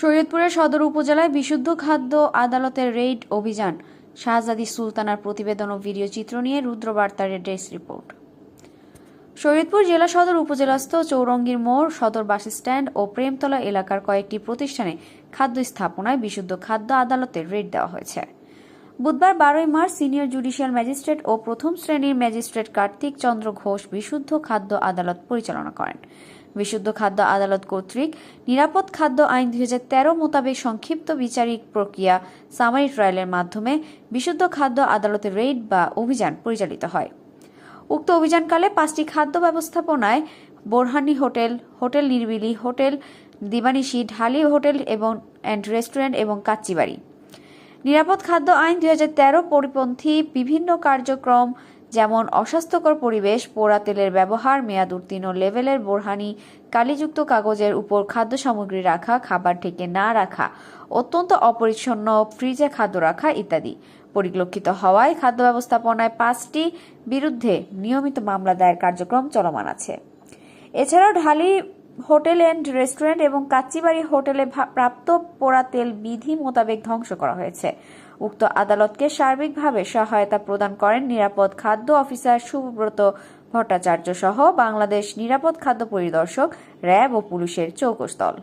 শরীয়তপুরের সদর উপজেলায় বিশুদ্ধ খাদ্য আদালতের রেইড অভিযান। শাহজাদি সুলতানার প্রতিবেদন ও ভিডিও চিত্র নিয়ে রুদ্রবার্তার ডেস্ক রিপোর্ট। শরীয়তপুর জেলা সদর উপজেলাস্থ চৌরঙ্গীর মোড় সদর বাস স্ট্যান্ড ও প্রেমতলা এলাকার কয়েকটি প্রতিষ্ঠানে খাদ্য স্থাপনায় বিশুদ্ধ খাদ্য আদালতের রেড দেওয়া হয়েছে। বুধবার বারোই মার্চ সিনিয়র জুডিশিয়াল ম্যাজিস্ট্রেট ও প্রথম শ্রেণির ম্যাজিস্ট্রেট কার্তিক চন্দ্র ঘোষ বিশুদ্ধ খাদ্য আদালত পরিচালনা করেন। বিশুদ্ধ খাদ্য আদালত কর্তৃক নিরাপদ খাদ্য আইন দুই মোতাবেক সংক্ষিপ্ত বিচারিক প্রক্রিয়া সামারি ট্রায়ালের মাধ্যমে বিশুদ্ধ খাদ্য আদালতের রেইড বা অভিযান পরিচালিত হয়। উক্ত অভিযানকালে পাঁচটি খাদ্য ব্যবস্থাপনায় Borhani hotel hotel Nirbili hotel Dibanishi Dhali hotel এবং অ্যান্ড রেস্টুরেন্ট এবং কাচ্চিবাড়ি নিরাপদ খাদ্য আইন দুই হাজার তেরো পরিপন্থী বিভিন্ন কার্যক্রম যেমন অস্বাস্থ্যকর পরিবেশ, পোড়া তেলের ব্যবহার, মেয়াদ উত্তীর্ণ লেভেলের বোরহানি, কালিযুক্ত কাগজের উপর খাদ্য সামগ্রী রাখা, খাবার ঢেকে না রাখা, অত্যন্ত অপরিচ্ছন্ন ফ্রিজে খাদ্য রাখা ইত্যাদি। পরিলক্ষিত হওয়ায় খাদ্য ব্যবস্থাপনায় পাঁচটি বিরুদ্ধে নিয়মিত মামলা দায়ের কার্যক্রম চলমান আছে। এছাড়াও ঢালি হোটেল অ্যান্ড রেস্টুরেন্ট এবং কাচ্চিবাড়ি হোটেলে প্রাপ্ত পোড়া তেল বিধি মোতাবেক ধ্বংস করা হয়েছে। উক্ত আদালতকে সার্বিকভাবে সহায়তা প্রদান করেন নিরাপদ খাদ্য অফিসার সুব্রত ভট্টাচার্য সহ বাংলাদেশ নিরাপদ খাদ্য পরিদর্শক, র্যাব ও পুলিশের চৌকস দল।